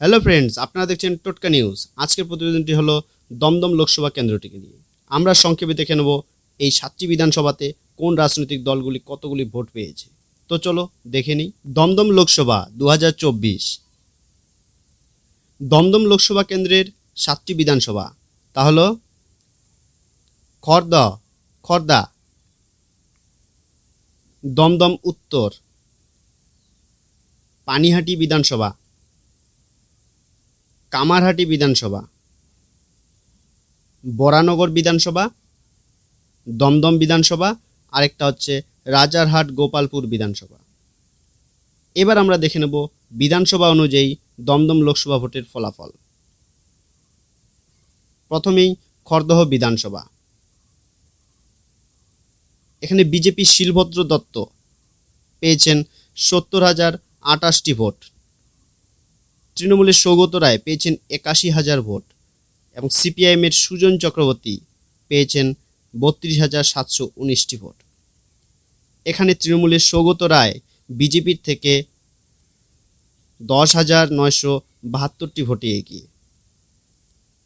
Hello friends আপনারা দেখছেন টোটকা নিউজ আজকের প্রতিবেদনটি হলো দমদম লোকসভা কেন্দ্রটিকে নিয়ে। আমরা সংক্ষেপে দেখে নেব এই সাতটি বিধানসভাতে কোন রাজনৈতিক দলগুলি কতগুলি ভোট পেয়েছে। তো চলো দেখে নিই। দমদম লোকসভা দু হাজার চব্বিশ। দমদম লোকসভা কেন্দ্রের সাতটি বিধানসভা। তা হলো খর্দা খর্দা, দমদম উত্তর, পানিহাটি বিধানসভা কামারহাটি বিধানসভা, বরানগর বিধানসভা, দমদম বিধানসভা, আরেকটা হচ্ছে রাজারহাট গোপালপুর বিধানসভা। এবার আমরা দেখে নেব বিধানসভা অনুযায়ী দমদম লোকসভা ভোটের ফলাফল। প্রথমেই খড়দহ বিধানসভা। এখানে বিজেপি শিলভদ্র দত্ত পেয়েছেন সত্তর হাজার আটাশটি ভোট। তৃণমূলের সৌগত রায় পেয়েছেন একাশি হাজার ভোট এবং সিপিআইএমের সুজন চক্রবর্তী পেয়েছেন বত্রিশ হাজার সাতশো উনিশটি ভোট। এখানে তৃণমূলের সৌগত রায় বিজেপির থেকে দশ হাজার নয়শো বাহাত্তরটি ভোটে এগিয়ে।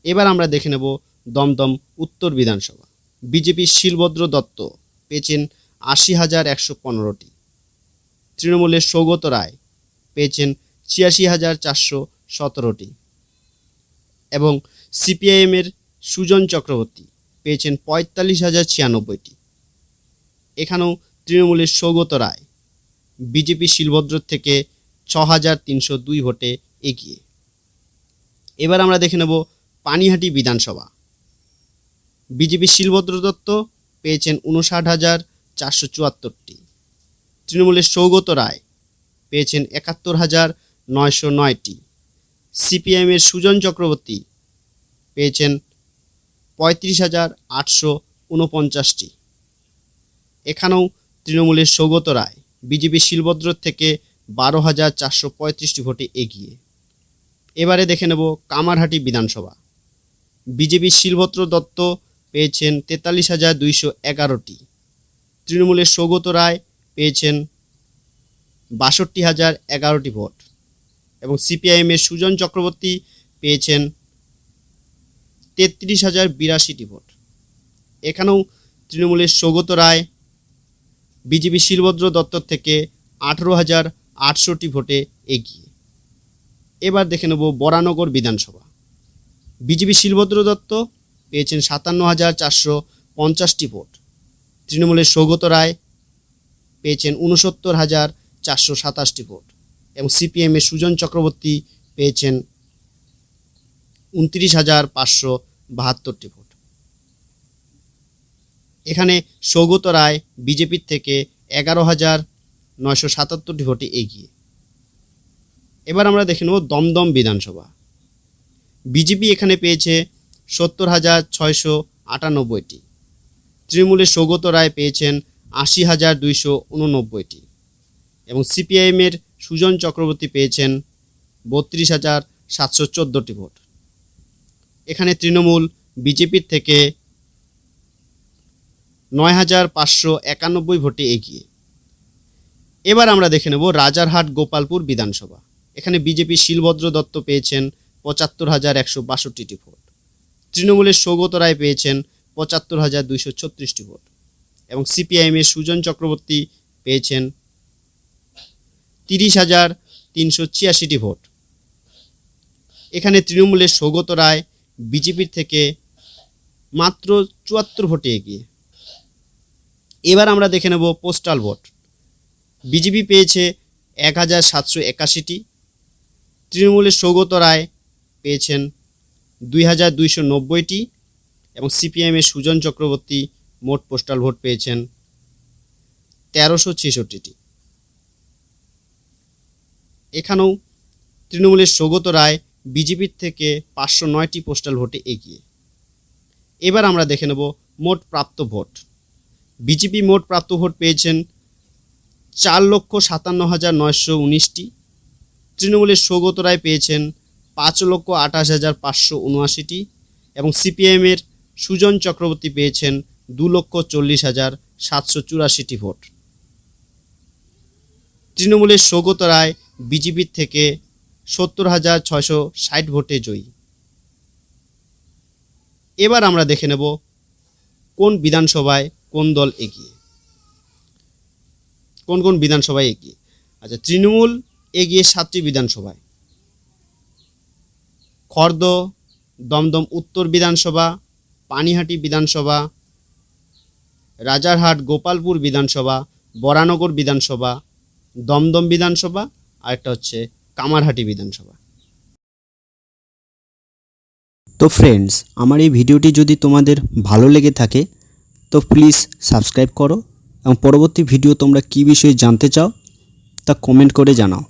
এবার আমরা দেখে নেব দমদম উত্তর বিধানসভা। বিজেপির শিলভদ্র দত্ত পেয়েছেন আশি হাজার একশো পনেরোটি। তৃণমূলের সৌগত রায় পেয়েছেন ছিয়াশি হাজার চারশো সতেরোটি। এবং সিপিআইএমের সুজন চক্রবর্তী পেয়েছেন পঁয়তাল্লিশ হাজার ছিয়ানব্বইটি। এখানেও তৃণমূলের সৌগত রায় বিজেপি শিলভদ্র থেকে ছ হাজার তিনশো দুই ভোটে এগিয়ে। এবার আমরা দেখে নেব পানিহাটি বিধানসভা। বিজেপি শিলভদ্র দত্ত পেয়েছেন উনষাট হাজার চারশো চুয়াত্তরটি। তৃণমূলের সৌগত রায় পেয়েছেন একাত্তর হাজার নয়শো নয়টি। সিপিএমের সুজন চক্রবর্তী পেয়েছেন পঁয়ত্রিশ হাজার আটশো উনপঞ্চাশটি। এখানেও তৃণমূলের সৌগত রায়, বিজেপি শিলভদ্র থেকে বারো হাজার চারশো পঁয়ত্রিশটি ভোটে এগিয়ে। এবারে দেখে নেব কামারহাটি বিধানসভা। বিজেপি শিলভদ্র দত্ত পেয়েছেন তেতাল্লিশ হাজার দুইশো এগারোটি। তৃণমূলের সৌগত রায় পেয়েছেন বাষট্টি হাজার এগারোটি ভোট। এবং সিপিআইএমের সুজন চক্রবর্তী পেয়েছেন তেত্রিশ হাজার বিরাশিটি ভোট। এখানেও তৃণমূলের সৌগত রায়, বিজেপি শিলভদ্র দত্তর থেকে আঠেরো হাজার আটশোটি ভোটে এগিয়ে। এবার দেখে নেব বরানগর বিধানসভা। বিজেপি শিলভদ্র দত্ত পেয়েছেন সাতান্ন হাজার চারশো পঞ্চাশটি ভোট। তৃণমূলের সৌগত রায় পেয়েছেন উনসত্তর হাজার চারশো সাতাশটি ভোট। এবং সিপিএমের সুজন চক্রবর্তী পেয়েছেন উনত্রিশ হাজার পাঁচশো বাহাত্তরটি ভোট। এখানে সৌগত রায় বিজেপির থেকে এগারো হাজার নয়শো সাতাত্তরটি ভোটে এগিয়ে। এবার আমরা দেখে নেব দমদম বিধানসভা। বিজেপি এখানে পেয়েছে সত্তর হাজার ছয়শো আটানব্বইটি। তৃণমূলের সৌগত রায় পেয়েছেন আশি হাজার দুইশো উননব্বইটি। এবং সিপিআইএমের সুজন চক্রবর্তী পেয়েছেন বত্রিশ হাজার সাতশো চোদ্দোটি ভোট। এখানে তৃণমূল বিজেপির থেকে নয় হাজার পাঁচশো একানব্বই ভোটে এগিয়ে। এবার আমরা দেখে নেব রাজারহাট গোপালপুর বিধানসভা। এখানে বিজেপি শিলভদ্র দত্ত পেয়েছেন পঁচাত্তর হাজার একশো বাষট্টিটি ভোট। তৃণমূলের সৌগত রায় পেয়েছেন পঁচাত্তর হাজার দুইশো ছত্রিশটি ভোট। এবং সিপিআইএমের সুজন চক্রবর্তী পেয়েছেন তিরিশ হাজার তিনশো ছিয়াশিটি ভোট। এখানে তৃণমূলের সৌগত রায় বিজেপির থেকে মাত্র চুয়াত্তর ভোটে এগিয়ে। এবার আমরা দেখে নেব পোস্টাল ভোট। বিজেপি পেয়েছে এক হাজার সাতশো একাশিটি। তৃণমূলের সৌগত রায় পেয়েছেন দুই হাজার দুইশো নব্বইটি এবং সিপিএমের সুজন চক্রবর্তী মোট পোস্টাল ভোট পেয়েছেন তেরোশো ছেষট্টিটি। এখানেও তৃণমূলের সৌগত রায় বিজেপির থেকে পাঁচশো নয়টি পোস্টাল ভোটে এগিয়ে। এবার আমরা দেখে নেব মোট প্রাপ্ত ভোট। বিজেপি মোট প্রাপ্ত ভোট পেয়েছেন চার লক্ষ সাতান্ন হাজার নয়শো উনিশটি। তৃণমূলের সৌগত রায় পেয়েছেন পাঁচ লক্ষ আঠাশ হাজার পাঁচশো উনআশিটি এবং সিপিএমের সুজন চক্রবর্তী পেয়েছেন দু লক্ষ চল্লিশ হাজার সাতশো চুরাশিটি ভোট। তৃণমূলের সৌগত রায় বিজেপির থেকে সত্তর হাজার ছয়শো ষাট ভোটে জয়ী। এবার আমরা দেখে নেব কোন বিধানসভায় কোন দল এগিয়ে। কোন কোন বিধানসভায় এগিয়ে। আচ্ছা তৃণমূল এগিয়ে সাতটি বিধানসভায়। খর্দ, দমদম উত্তর বিধানসভা, পানিহাটি বিধানসভা, রাজারহাট গোপালপুর বিধানসভা, বরানগর বিধানসভা, দমদম বিধানসভা আর একটা হচ্ছে কামারহাটি বিধানসভা। তো ফ্রেন্ডস আমার এই ভিডিওটি যদি তোমাদের ভালো লেগে থাকে, তো প্লিজ সাবস্ক্রাইব করো এবং পরবর্তী ভিডিও তোমরা কি বিষয়ে জানতে চাও, তা কমেন্ট করে জানাও।